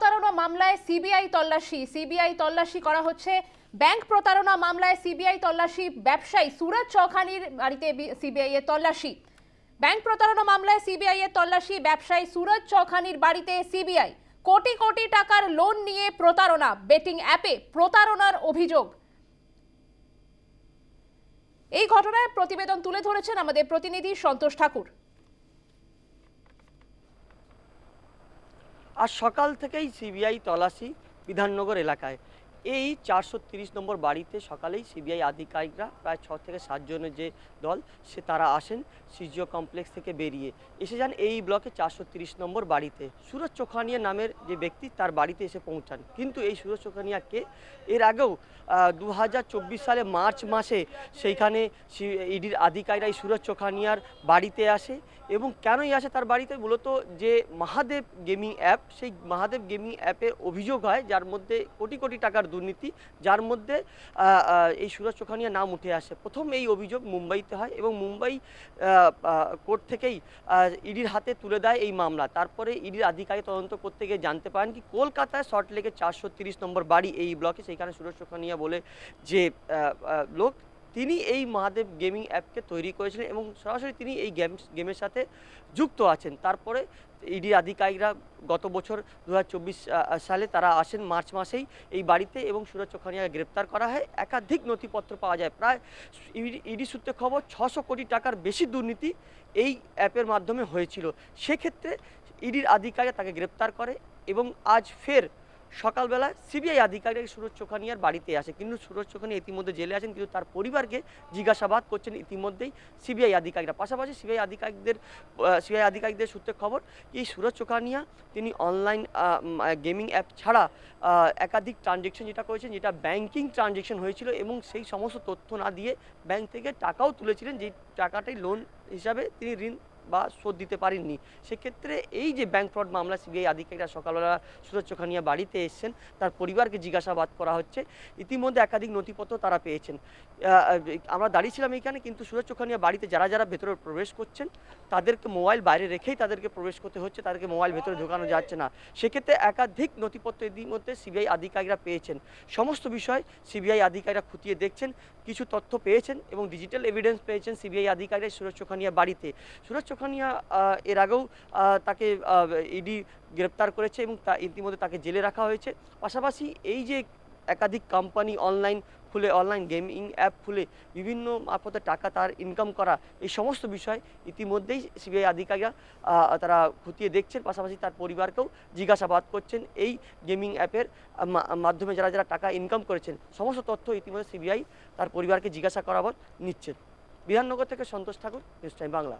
প্রতারণা মামলায় সিবিআই তল্লাশি। সিবিআই তল্লাশি করা হচ্ছে ব্যাংক প্রতারণা মামলায় সিবিআই তল্লাশি ব্যবসায়ী সুরজ চৌখানির বাড়িতে সিবিআই এর তল্লাশি। ব্যাংক প্রতারণা মামলায় সিবিআই এর তল্লাশি ব্যবসায়ী সুরজ চৌখানির বাড়িতে সিবিআই। কোটি কোটি টাকার লোন নিয়ে প্রতারণা, বেটিং অ্যাপে প্রতারণার অভিযোগ। এই ঘটনায় প্রতিবেদন তুলে ধরেছেন আমাদের প্রতিনিধি সন্তোষ ঠাকুর। আজ সকাল থেকেই সিবিআই তলাশি বিধাননগর এলাকায়। এই চারশো নম্বর বাড়িতে সকালেই সিবিআই আধিকারিকরা প্রায় ছ থেকে সাতজনের যে দল, সে তারা আসেন সিজিও কমপ্লেক্স থেকে বেরিয়ে। এসে যান এই ব্লকে চারশো নম্বর বাড়িতে। সুরজ চোখানিয়া নামের যে ব্যক্তি, তার বাড়িতে এসে পৌঁছান। কিন্তু এই সুরজ চোখানিয়া কে এর আগেও দু হাজার চব্বিশ সালে মার্চ মাসে সেইখানে ইডির আধিকারিকরা এই সুরজ চোখানিয়ার বাড়িতে আসে এবং কেনই আসে তার বাড়িতে? মূলত যে মহাদেব গেমিং অ্যাপ, সেই মহাদেব গেমিং অ্যাপের অভিযোগ হয়, যার মধ্যে কোটি কোটি টাকার দুর্নীতি, যার মধ্যে এই সুরজ চোখানিয়া নাম উঠে আসে। প্রথম এই অভিযোগ মুম্বাইতে হয় এবং মুম্বাই কোর্ট থেকেই ইডির হাতে তুলে দেয় এই মামলা। তারপরে ইডির আধিকারিক তদন্ত করতে গিয়ে জানতে পারেন কি কলকাতায় লেগে চারশো তিরিশ নম্বর বাড়ি এই ব্লকে, সেইখানে সুরজ চোখানিয়া বলে যে লোক তিনি এই মহাদেব গেমিং অ্যাপকে তৈরি করেছিলেন এবং সরাসরি তিনি এই গেম, গেমের সাথে যুক্ত আছেন। তারপরে ইডি আধিকারিকরা গত বছর দু হাজার চব্বিশ সালে তারা আসেন মার্চ মাসেই এই বাড়িতে এবং সুরজ চোখানিয়াকে গ্রেপ্তার করা হয়। একাধিক নথিপত্র পাওয়া যায়। প্রায় ইডি সূত্রে খবর ছশো কোটি টাকার বেশি দুর্নীতি এই অ্যাপের মাধ্যমে হয়েছিল। সেক্ষেত্রে ইডির আধিকারিক তাকে গ্রেপ্তার করে এবং আজ ফের সকালবেলা সিবিআই আধিকারিক সুরজ চোখানিয়ার বাড়িতে আসে। কিন্তু সুরজ চোখানি ইতিমধ্যে জেলে আছেন, কিন্তু তার পরিবারকে জিজ্ঞাসাবাদ করছেন ইতিমধ্যেই সিবিআই আধিকারিকরা। পাশাপাশি সিবিআই আধিকারিকদের সিবিআই আধিকারিকদের সূত্রে খবর এই সুরজ চোখানিয়া তিনি অনলাইন গেমিং অ্যাপ ছাড়া একাধিক ট্রানজেকশন যেটা করেছেন, যেটা ব্যাংকিং ট্রানজেকশন হয়েছিল এবং সেই সমস্ত তথ্য না দিয়ে ব্যাংক থেকে টাকাও তুলেছিলেন যে টাকাটাই লোন হিসাবে তিনি ঋণ বা শোধ দিতে পারেননি। সেক্ষেত্রে এই যে ব্যাংক ফ্রড মামলা সিবিআই আধিকারিকরা সকালবেলা সুরজ চোখানিয়া বাড়িতে এসেছেন, তার পরিবারকে জিজ্ঞাসাবাদ করা হচ্ছে। ইতিমধ্যে একাধিক নথিপত্র তারা পেয়েছেন। আমরা দাঁড়িয়েছিলাম এইখানে কিন্তু সুরজ চোখানিয়া বাড়িতে যারা যারা ভেতরে প্রবেশ করছেন, তাদেরকে মোবাইল বাইরে রেখেই তাদেরকে প্রবেশ করতে হচ্ছে, তাদেরকে মোবাইল ভেতরে ঢোকানো যাচ্ছে না। সেক্ষেত্রে একাধিক নথিপত্র ইতিমধ্যে সিবিআই আধিকারিকরা পেয়েছেন। সমস্ত বিষয় সিবিআই আধিকারিকরা খুঁটিয়ে দেখছেন, কিছু তথ্য পেয়েছেন এবং ডিজিটাল এভিডেন্স পেয়েছেন সিবিআই আধিকারিক সুরজ চোখানিয়া বাড়িতে। সুরজ চোখানিয়া এর আগেও তাকে ইডি গ্রেপ্তার করেছে এবং তা ইতিমধ্যে তাকে জেলে রাখা হয়েছে। পাশাপাশি এই যে একাধিক কোম্পানি অনলাইন খুলে অনলাইন গেমিং অ্যাপ খুলে বিভিন্ন মারফতে টাকা তার ইনকাম করা, এই সমস্ত বিষয় ইতিমধ্যেই সিবিআই আধিকারিকরা তারা খতিয়ে দেখছেন। পাশাপাশি তার পরিবারকেও জিজ্ঞাসাবাদ করছেন এই গেমিং অ্যাপের মাধ্যমে যারা যারা টাকা ইনকাম করেছেন, সমস্ত তথ্য ইতিমধ্যে সিবিআই তার পরিবারকে জিজ্ঞাসা করাবার নিচ্ছেন। বিধাননগর থেকে সন্তোষ ঠাকুর নিউজ টাইম বাংলা।